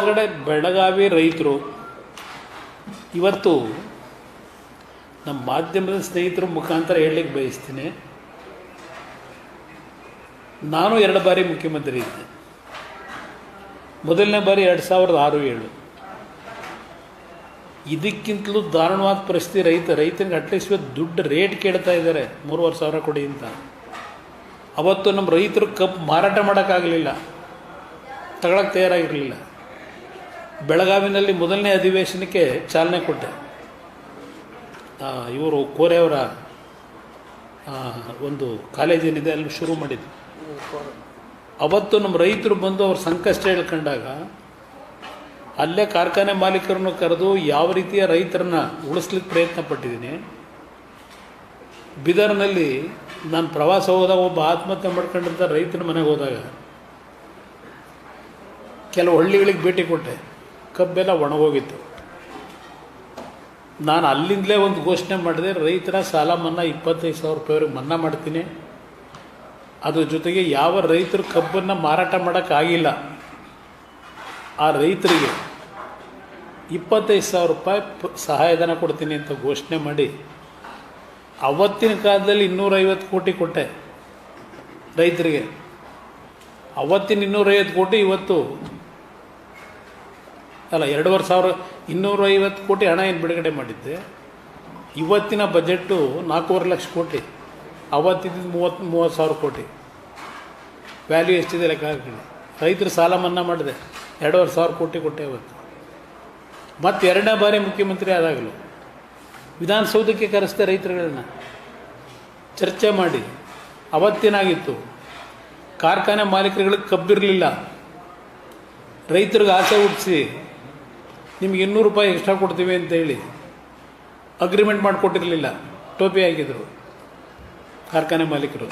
ಹೊರಗಡೆ ಬೆಳಗಾವಿ ರೈತರು. ಇವತ್ತು ನಮ್ಮ ಮಾಧ್ಯಮದ ಸ್ನೇಹಿತರ ಮುಖಾಂತರ ಹೇಳಲಿಕ್ಕೆ ಬಯಸ್ತೀನಿ. ನಾನು ಎರಡು ಬಾರಿ ಮುಖ್ಯಮಂತ್ರಿ ಇದ್ದೆ. ಮೊದಲನೇ ಬಾರಿ ಎರಡು ಸಾವಿರದ ಆರು ಏಳು. ಇದಕ್ಕಿಂತಲೂ ದಾರುಣವಾದ ಪರಿಸ್ಥಿತಿ ರೈತ, ರೈತನಿಗೆ ಅಟ್ಲೀಸ್ಟ್ ಇವತ್ತು ದುಡ್ಡು ರೇಟ್ ಕೇಳ್ತಾ ಇದ್ದಾರೆ. ಮೂರುವರೆ ಸಾವಿರ ಕೊಡಿ ಅಂತ. ಅವತ್ತು ನಮ್ಮ ರೈತರು ಕಪ್ ಮಾರಾಟ ಮಾಡೋಕ್ಕಾಗಲಿಲ್ಲ. ತಗೊಳಕ್ಕೆ ತಯಾರಾಗಿರಲಿಲ್ಲ. ಬೆಳಗಾವಿನಲ್ಲಿ ಮೊದಲನೇ ಅಧಿವೇಶನಕ್ಕೆ ಚಾಲನೆ ಕೊಟ್ಟೆ. ಇವರು ಕೋರೆಯವರ ಒಂದು ಕಾಲೇಜೇನಿದೆ ಅಲ್ಲಿ ಶುರು ಮಾಡಿದ್ದು ಅವತ್ತು ನಮ್ಮ ರೈತರು ಬಂದು ಅವ್ರ ಸಂಕಷ್ಟ ಹೇಳ್ಕೊಂಡಾಗ, ಅಲ್ಲೇ ಕಾರ್ಖಾನೆ ಮಾಲೀಕರನ್ನು ಕರೆದು ಯಾವ ರೀತಿಯ ರೈತರನ್ನ ಉಳಿಸ್ಲಿಕ್ಕೆ ಪ್ರಯತ್ನ ಪಟ್ಟಿದ್ದೀನಿ. ಬಿದರ್ನಲ್ಲಿ ನಾನು ಪ್ರವಾಸ ಹೋದಾಗ ಒಬ್ಬ ಆತ್ಮಹತ್ಯೆ ಮಾಡ್ಕೊಂಡಿದ್ದ ರೈತನ ಮನೆಗೆ ಹೋದಾಗ, ಕೆಲವು ಹಳ್ಳಿಗಳಿಗೆ ಭೇಟಿ ಕೊಟ್ಟೆ. ಕಬ್ಬೆಲ್ಲ ಒಣಗೋಗಿತ್ತು. ನಾನು ಅಲ್ಲಿಂದಲೇ ಒಂದು ಘೋಷಣೆ ಮಾಡಿದೆ, ರೈತರ ಸಾಲ ಮನ್ನಾ ಇಪ್ಪತ್ತೈದು ಸಾವಿರ ರೂಪಾಯಿವರೆಗೆ ಮನ್ನಾ ಮಾಡ್ತೀನಿ. ಅದ್ರ ಜೊತೆಗೆ ಯಾವ ರೈತರು ಕಬ್ಬನ್ನು ಮಾರಾಟ ಮಾಡೋಕ್ಕಾಗಿಲ್ಲ ಆ ರೈತರಿಗೆ ಇಪ್ಪತ್ತೈದು ಸಾವಿರ ರೂಪಾಯಿ ಸಹಾಯಧನ ಕೊಡ್ತೀನಿ ಅಂತ ಘೋಷಣೆ ಮಾಡಿ, ಅವತ್ತಿನ ಕಾಲದಲ್ಲಿ ಇನ್ನೂರೈವತ್ತು ಕೋಟಿ ಕೊಟ್ಟೆ ರೈತರಿಗೆ. ಅವತ್ತಿನ ಇನ್ನೂರೈವತ್ತು ಕೋಟಿ ಇವತ್ತು ಅಲ್ಲ ಎರಡೂವರೆ ಸಾವಿರ, ಇನ್ನೂರೈವತ್ತು ಕೋಟಿ ಹಣ ಏನು ಬಿಡುಗಡೆ ಮಾಡಿದ್ದೆ? ಇವತ್ತಿನ ಬಜೆಟ್ಟು ನಾಲ್ಕೂವರೆ ಲಕ್ಷ ಕೋಟಿ. ಅವತ್ತಿದ್ದು ಮೂವತ್ತು ಮೂವತ್ತು ಸಾವಿರ ಕೋಟಿ. ವ್ಯಾಲ್ಯೂ ಎಷ್ಟಿದೆ ಲೆಕ್ಕ ಹಾಕಿ ರೈತರು ಸಾಲ ಮನ್ನಾ ಮಾಡಿದೆ. ಎರಡೂವರೆ ಸಾವಿರ ಕೋಟಿ ಕೊಟ್ಟೆ ಇವತ್ತು ಮತ್ತು ಎರಡನೇ ಬಾರಿ ಮುಖ್ಯಮಂತ್ರಿ ಆದಾಗಲು. ವಿಧಾನಸೌಧಕ್ಕೆ ಕರೆಸಿದೆ ರೈತರುಗಳನ್ನ. ಚರ್ಚೆ ಮಾಡಿ. ಅವತ್ತೇನಾಗಿತ್ತು. ಕಾರ್ಖಾನೆ ಮಾಲೀಕರುಗಳಿಗೆ ಕಬ್ಬಿರಲಿಲ್ಲ. ರೈತರಿಗೆ ಆಸೆ ಹುಟ್ಟಿಸಿ. ನಿಮ್ಗೆ ಇನ್ನೂರು ರೂಪಾಯಿ ಎಕ್ಸ್ಟ್ರಾ ಕೊಡ್ತೀವಿ ಅಂತ ಹೇಳಿ ಅಗ್ರಿಮೆಂಟ್ ಮಾಡಿಕೊಟ್ಟಿರಲಿಲ್ಲ. ಟೋಪಿ ಹಾಕಿದರು. ಕಾರ್ಖಾನೆ ಮಾಲೀಕರು.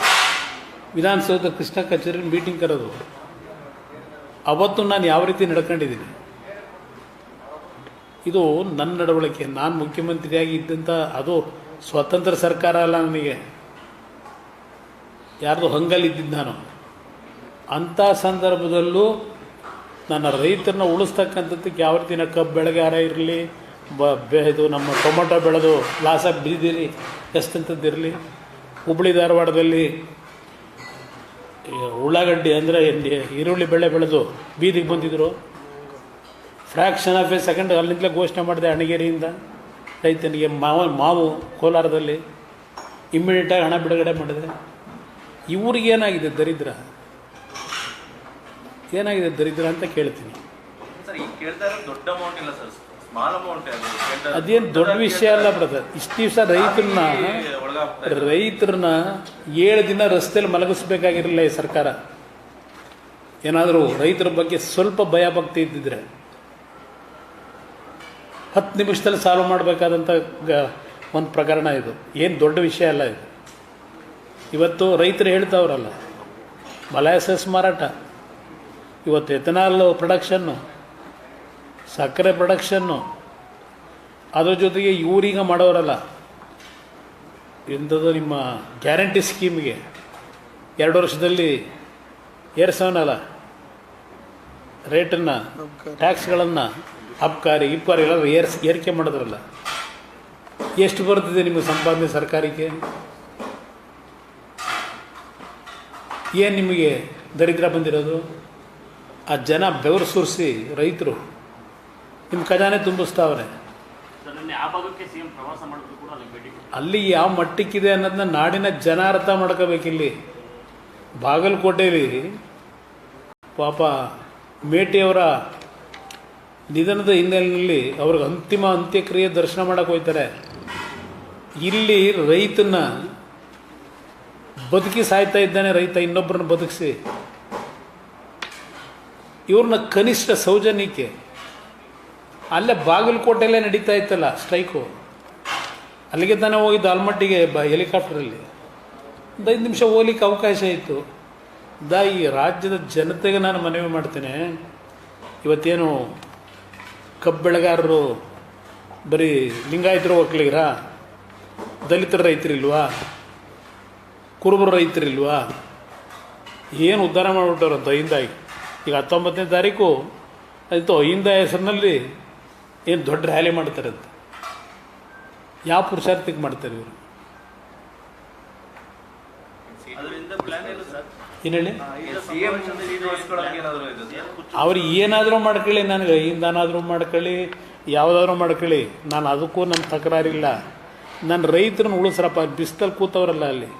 ವಿಧಾನಸೌಧ ಕೃಷ್ಣ ಕಚೇರಿ ಮೀಟಿಂಗ್ ಕರೆದು, ಅವತ್ತು ನಾನು ಯಾವ ರೀತಿ ನಡ್ಕೊಂಡಿದ್ದೀನಿ? ಇದು ನನ್ನ ನಡವಳಿಕೆ. ನಾನು ಮುಖ್ಯಮಂತ್ರಿಯಾಗಿ ಇದ್ದಂಥ ಅದು ಸ್ವತಂತ್ರ ಸರ್ಕಾರ ಅಲ್ಲ ನನಗೆ. ಯಾರ್ದು ಹಂಗಲ್ಲಿದ್ದಿದ್ದು ನಾನು. ಅಂಥ ಸಂದರ್ಭದಲ್ಲೂ ನನ್ನ ರೈತರನ್ನ ಉಳಿಸ್ತಕ್ಕಂಥದ್ದಕ್ಕೆ ಯಾವ ರೀತಿ ನಾ ಕಬ್ಬು ಬೆಳೆಗಾರ ಇರಲಿ, ಬ, ಬೆ, ಇದು ನಮ್ಮ ಟೊಮೊಟೊ ಬೆಳೆದು ಲಾಸ ಬಿದ್ದಿರಿ ಎಷ್ಟಂಥದ್ದಿರಲಿ ಹುಬ್ಳಿ ಧಾರವಾಡದಲ್ಲಿ ಉಳ್ಳಾಗಡ್ಡಿ ಅಂದರೆ ಈರುಳ್ಳಿ ಬೆಳೆ ಬೆಳೆದು ಬೀದಿಗೆ ಬಂದಿದ್ದರು ಫ್ರ್ಯಾಕ್ಷನ್ ಆಫ್ ಎ ಸೆಕೆಂಡ್ ಅಲ್ಲಿಂದಲೇ ಘೋಷಣೆ ಮಾಡಿದೆ ಅಣಗೇರಿಯಿಂದ. ರೈತನಿಗೆ ಮಾವ, ಮಾವು ಕೋಲಾರದಲ್ಲಿ ಇಮ್ಮಿಡಿಯೇಟಾಗಿ ಹಣ ಬಿಡುಗಡೆ ಮಾಡಿದೆ. ಇವ್ರಿಗೇನಾಗಿದೆ ದರಿದ್ರ? ಏನಾಗಿದೆ ದರಿದ್ರ ಅಂತ ಕೇಳ್ತೀನಿ. ಅದೇನು ದೊಡ್ಡ ವಿಷಯ ಅಲ್ಲ ಬ್ರದರ್. ಇಷ್ಟು ದಿವಸ ರೈತರನ್ನ ರೈತರನ್ನ ಏಳು ದಿನ ರಸ್ತೆಯಲ್ಲಿ ಮಲಗಿಸ್ಬೇಕಾಗಿರಲಿಲ್ಲ ಈ ಸರ್ಕಾರ. ಏನಾದರೂ ರೈತರ ಬಗ್ಗೆ ಸ್ವಲ್ಪ ಭಯ ಭಕ್ತಿ ಇದ್ದಿದ್ರೆ. ಹತ್ತು ನಿಮಿಷದಲ್ಲಿ ಸಾಲ್ವ್ ಮಾಡಬೇಕಾದಂಥ ಒಂದು ಪ್ರಕರಣ ಇದು. ಏನು ದೊಡ್ಡ ವಿಷಯ ಅಲ್ಲ ಇದು. ಇವತ್ತು ರೈತರು ಹೇಳ್ತಾವ್ರಲ್ಲ ಮಲಾಯಸಸ್ ಮಾರಾಟ. ಇವತ್ತು ಎಥನಾಲ್ ಪ್ರೊಡಕ್ಷನ್ನು ಸಕ್ಕರೆ ಪ್ರೊಡಕ್ಷನ್ನು ಅದರ ಜೊತೆಗೆ ಇವರೀಗ ಮಾಡೋರಲ್ಲ. ಇಂಥದ್ದು ನಿಮ್ಮ ಗ್ಯಾರಂಟಿ ಸ್ಕೀಮ್ಗೆ ಎರಡು ವರ್ಷದಲ್ಲಿ ಏರ್ಸವನಲ್ಲ ರೇಟನ್ನು ಟ್ಯಾಕ್ಸ್ಗಳನ್ನು ಅಬ್ಕಾರಿ, ಇಬ್ಕಾರಿ ಎಲ್ಲ ಏರ್ಸ್, ಏರಿಕೆ ಮಾಡಿದ್ರಲ್ಲ. ಎಷ್ಟು ಬರ್ತಿದೆ ನಿಮಗೆ ಸಂಪಾದನೆ ಸರ್ಕಾರಕ್ಕೆ? ಏನು ನಿಮಗೆ ದರಿದ್ರ ಬಂದಿರೋದು? ಆ ಜನ ಬೆವರು ಸುರಿಸಿ ರೈತರು ನಿಮ್ಮ ಖಜಾನೆ ತುಂಬಿಸ್ತಾವ್ರೆ. ಅಲ್ಲಿ ಯಾವ ಮಟ್ಟಕ್ಕಿದೆ ಅನ್ನೋದನ್ನ ನಾಡಿನ ಜನ ಅರ್ಥ ಮಾಡ್ಕೋಬೇಕಿಲ್ಲಿ. ಬಾಗಲಕೋಟೆಯಲ್ಲಿ ಪಾಪ ಮೇಟಿಯವರ ನಿಧನದ ಹಿನ್ನೆಲೆಯಲ್ಲಿ ಅವ್ರಿಗೆ ಅಂತಿಮ ಅಂತ್ಯಕ್ರಿಯೆ ದರ್ಶನ ಮಾಡಕ್ಕೆ ಹೋಯ್ತಾರೆ. ಇಲ್ಲಿ ರೈತನ ಬದುಕಿ ಸಾಯ್ತಾ ಇದ್ದಾನೆ ರೈತ ಇನ್ನೊಬ್ಬರನ್ನ ಬದುಕಿಸಿ. ಇವ್ರನ್ನ ಕನಿಷ್ಠ ಸೌಜನ್ಯಕ್ಕೆ, ಅಲ್ಲೇ ಬಾಗಲಕೋಟೆಯಲ್ಲೇ ನಡೀತಾ ಇತ್ತಲ್ಲ ಸ್ಟ್ರೈಕು? ಅಲ್ಲಿಗೆ ತಾನೇ ಹೋಗಿದ್ದು ಆಲ್ಮಟ್ಟಿಗೆ ಬ ಹೆಲಿಕಾಪ್ಟರಲ್ಲಿ. ಒಂದು ಐದು ನಿಮಿಷ ಹೋಗ್ಲಿಕ್ಕೆ ಅವಕಾಶ ಇತ್ತು. ದಾ, ಈ ರಾಜ್ಯದ ಜನತೆಗೆ ನಾನು ಮನವಿ ಮಾಡ್ತೇನೆ. ಇವತ್ತೇನು ಕಬ್ಬು ಬೆಳೆಗಾರರು ಬರೀ ಲಿಂಗಾಯತರು ಒಕ್ಕಲಿಗರ ದಲಿತರ ರೈತರಿಲ್ವಾ? ಕುರುಬರ ರೈತರಿಲ್ವಾ? ಏನು ಉದ್ಧಾರ ಮಾಡಿಬಿಟ್ಟವ್ರ ದಯಿಂದಾಗಿ. ಈಗ ಹತ್ತೊಂಬತ್ತನೇ ತಾರೀಕು ಆಯಿತು ಹಿಂದ ಹೆಸರಿನಲ್ಲಿ ಏನು ದೊಡ್ಡ ರ್ಯಾಲಿ ಮಾಡ್ತಾರೆ ಅಂತ. ಯಾವ ಪುರುಷಾರ್ಥಕ್ಕೆ ಮಾಡ್ತಾರೆ ಇವರು? ಏನು ಹೇಳಿ? ಅವ್ರು ಏನಾದರೂ ಮಾಡ್ಕೊಳ್ಳಿ ನನಗೆ ಹಿಂದಾನಾದರೂ ಮಾಡ್ಕೊಳ್ಳಿ ಯಾವುದಾದ್ರೂ ಮಾಡ್ಕೊಳ್ಳಿ. ನಾನು ಅದಕ್ಕೂ ನನ್ನ ತಕರಾರಿಲ್ಲ. ನನ್ನ ರೈತರನ್ನ ಉಳಿಸ್ರಪ್ಪ ಬಿಸ್ತಲ್ಲಿ ಕೂತವ್ರಲ್ಲ ಅಲ್ಲಿ.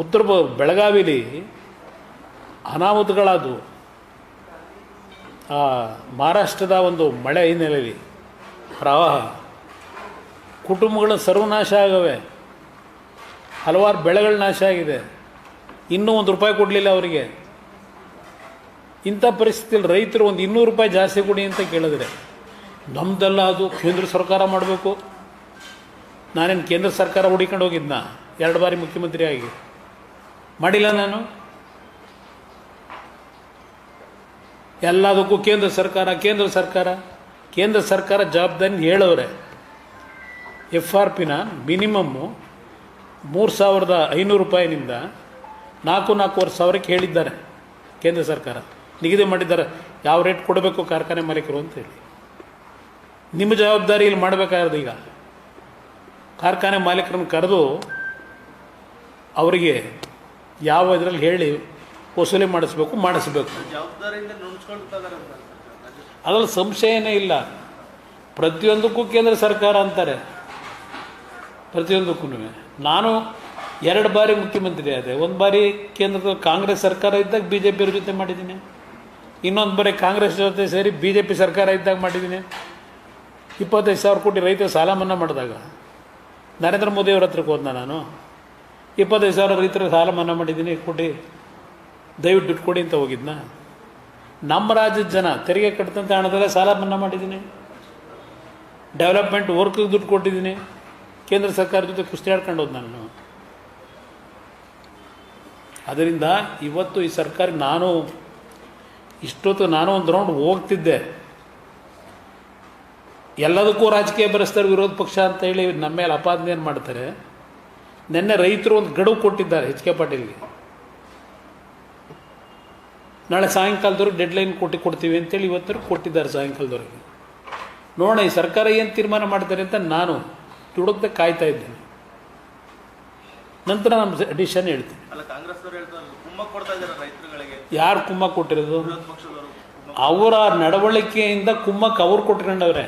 ಉತ್ತರ ಬೆಳಗಾವಿಲಿ ಅನಾಹುತಗಳಾದವು. ಆ ಮಹಾರಾಷ್ಟ್ರದ ಒಂದು ಮಳೆ ಹಿನ್ನೆಲೆಯಲ್ಲಿ ಪ್ರವಾಹ, ಕುಟುಂಬಗಳು ಸರ್ವನಾಶ ಆಗವೆ. ಹಲವಾರು ಬೆಳೆಗಳು ನಾಶ ಆಗಿದೆ. ಇನ್ನೂ ಒಂದು ರೂಪಾಯಿ ಕೊಡಲಿಲ್ಲ ಅವರಿಗೆ. ಇಂಥ ಪರಿಸ್ಥಿತಿಯಲ್ಲಿ ರೈತರು ಒಂದು ಇನ್ನೂರು ರೂಪಾಯಿ ಜಾಸ್ತಿ ಕೊಡಿ ಅಂತ ಕೇಳಿದ್ರೆ ನಮ್ಮದೆಲ್ಲ ಅದು, ಕೇಂದ್ರ ಸರ್ಕಾರ ಮಾಡಬೇಕು. ನಾನೇನು ಕೇಂದ್ರ ಸರ್ಕಾರ ಹುಡಿಕೊಂಡು ಹೋಗಿದ್ನ? ಎರಡು ಬಾರಿ ಮುಖ್ಯಮಂತ್ರಿ ಆಗಿ ಮಾಡಿಲ್ಲ ನಾನು? ಎಲ್ಲದಕ್ಕೂ ಕೇಂದ್ರ ಸರ್ಕಾರ ಕೇಂದ್ರ ಸರ್ಕಾರ. ಕೇಂದ್ರ ಸರ್ಕಾರ ಜವಾಬ್ದಾರಿ ಹೇಳವ್ರೆ ಎಫ್ ಆರ್ ಪಿನ ಮಿನಿಮಮ್ಮು ಮೂರು ಸಾವಿರದ ಐನೂರು ರೂಪಾಯಿನಿಂದ ನಾಲ್ಕು, ನಾಲ್ಕೂವರೆ ಸಾವಿರಕ್ಕೆ ಹೇಳಿದ್ದಾರೆ ಕೇಂದ್ರ ಸರ್ಕಾರ. ನಿಗದಿ ಮಾಡಿದ್ದಾರೆ. ಯಾವ ರೇಟ್ ಕೊಡಬೇಕು ಕಾರ್ಖಾನೆ ಮಾಲೀಕರು ಅಂತ ಹೇಳಿ. ನಿಮ್ಮ ಜವಾಬ್ದಾರಿ ಇಲ್ಲಿ ಮಾಡಬೇಕಾಗಿರೋದು ಈಗ. ಕಾರ್ಖಾನೆ ಮಾಲೀಕರನ್ನು ಕರೆದು ಅವರಿಗೆ ಯಾವ ಇದರಲ್ಲಿ ಹೇಳಿ ವಸೂಲಿ ಮಾಡಿಸ್ಬೇಕು ಮಾಡಿಸ್ಬೇಕು. ಅದರಲ್ಲಿ ಸಂಶಯನೇ ಇಲ್ಲ. ಪ್ರತಿಯೊಂದಕ್ಕೂ ಕೇಂದ್ರ ಸರ್ಕಾರ ಅಂತಾರೆ. ಪ್ರತಿಯೊಂದಕ್ಕೂ. ನಾನು ಎರಡು ಬಾರಿ ಮುಖ್ಯಮಂತ್ರಿ ಆದೆ. ಒಂದು ಬಾರಿ ಕೇಂದ್ರದ ಕಾಂಗ್ರೆಸ್ ಸರ್ಕಾರ ಇದ್ದಾಗ ಬಿ ಜೆ ಪಿಯವ್ರ ಜೊತೆ ಮಾಡಿದ್ದೀನಿ. ಇನ್ನೊಂದು ಬಾರಿ ಕಾಂಗ್ರೆಸ್ ಜೊತೆ ಸೇರಿ ಬಿ ಜೆ ಪಿ ಸರ್ಕಾರ ಇದ್ದಾಗ ಮಾಡಿದ್ದೀನಿ. ಇಪ್ಪತ್ತೈದು ಸಾವಿರ ಕೋಟಿ ರೈತರ ಸಾಲ ಮನ್ನಾ ಮಾಡಿದಾಗ. ನರೇಂದ್ರ ಮೋದಿಯವ್ರ ಹತ್ರಕ್ಕೆ ಹೋದ್ನ ನಾನು? ಇಪ್ಪತ್ತೈದು ಸಾವಿರ ರೈತರ ಸಾಲ ಮನ್ನಾ ಮಾಡಿದ್ದೀನಿ ಕೊಡಿ ದಯವಿಟ್ಟು ದುಡ್ಡು ಕೊಡಿ ಅಂತ ಹೋಗಿದ್ನಾ? ನಮ್ಮ ರಾಜ್ಯದ ಜನ ತೆರಿಗೆ ಕಟ್ಟಿದಂಥ ಹಣದಲ್ಲೇ ಸಾಲ ಮನ್ನಾ ಮಾಡಿದ್ದೀನಿ. ಡೆವಲಪ್ಮೆಂಟ್ ವರ್ಕ್ಗೆ ದುಡ್ಡು ಕೊಟ್ಟಿದ್ದೀನಿ. ಕೇಂದ್ರ ಸರ್ಕಾರ ಜೊತೆ ಕುಸ್ತಿ ಆಡ್ಕೊಂಡು ಹೋದ್ ನಾನು. ಅದರಿಂದ ಇವತ್ತು ಈ ಸರ್ಕಾರ ನಾನು ಇಷ್ಟೊತ್ತು ನಾನು ಒಂದು ರೌಂಡ್ ಹೋಗ್ತಿದ್ದೆ. ಎಲ್ಲದಕ್ಕೂ ರಾಜಕೀಯ ಬರೆಸ್ತಾರೆ ವಿರೋಧ ಪಕ್ಷ ಅಂತ ಹೇಳಿ ನಮ್ಮ ಮೇಲೆ ಅಪಾದನೆ ಏನು ಮಾಡ್ತಾರೆ? ನಿನ್ನೆ ರೈತರು ಒಂದು ಗಡುವು ಕೊಟ್ಟಿದ್ದಾರೆ ಎಚ್ ಕೆ ಪಾಟೀಲ್ಗೆ. ನಾಳೆ ಸಾಯಂಕಾಲದವ್ರಿಗೆ ಡೆಡ್ಲೈನ್ ಕೊಟ್ಟು ಕೊಡ್ತೀವಿ ಅಂತೇಳಿ ಇವತ್ತು ಕೊಟ್ಟಿದ್ದಾರೆ ಸಾಯಂಕಾಲದವ್ರಿಗೆ. ನೋಡೋಣ ಈ ಸರ್ಕಾರ ಏನು ತೀರ್ಮಾನ ಮಾಡ್ತಾರೆ ಅಂತ ನಾನು ತುಡುಕ್ದೆ ಕಾಯ್ತಾ ಇದ್ದೇನೆ. ನಂತರ ನಮ್ಮ ಡಿಸಿಷನ್ ಹೇಳ್ತೀನಿ. ಯಾರು ಕುಮ್ಮ ಕೊಟ್ಟಿರೋದು? ಅವರ ನಡವಳಿಕೆಯಿಂದ ಕುಮ್ಮಕ್ಕೆ ಅವ್ರು ಕೊಟ್ಕೊಂಡವ್ರೆ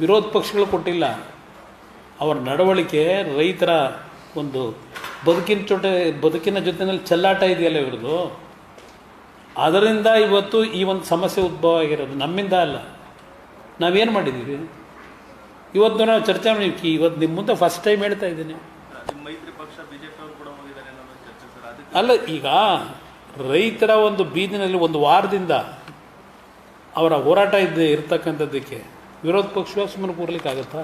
ವಿರೋಧ ಪಕ್ಷಗಳು ಕೊಟ್ಟಿಲ್ಲ. ಅವರ ನಡವಳಿಕೆ ರೈತರ ಒಂದು ಬದುಕಿನ ಜೊತೆ ಬದುಕಿನ ಜೊತೆಯಲ್ಲಿ ಚೆಲ್ಲಾಟ ಇದೆಯಲ್ಲ ಇವ್ರದ್ದು? ಅದರಿಂದ ಇವತ್ತು ಈ ಒಂದು ಸಮಸ್ಯೆ ಉದ್ಭವ ಆಗಿರೋದು ನಮ್ಮಿಂದ ಅಲ್ಲ. ನಾವೇನು ಮಾಡಿದ್ದೀವಿ ಇವತ್ತು ನಾವು ಚರ್ಚೆ ಮಾಡಿ ಇವತ್ತು ನಿಮ್ಮ ಮುಂದೆ ಫಸ್ಟ್ ಟೈಮ್ ಹೇಳ್ತಾ ಇದ್ದೀನಿ. ಅಲ್ಲ ಈಗ ರೈತರ ಒಂದು ಬೀದಿನಲ್ಲಿ ಒಂದು ವಾರದಿಂದ ಅವರ ಹೋರಾಟ ಇದ್ದ ಇರ್ತಕ್ಕಂಥದ್ದಕ್ಕೆ ವಿರೋಧ ಪಕ್ಷ ಸುಮ್ಮನೆ ಕೂರ್ಲಿಕ್ಕಾಗತ್ತಾ?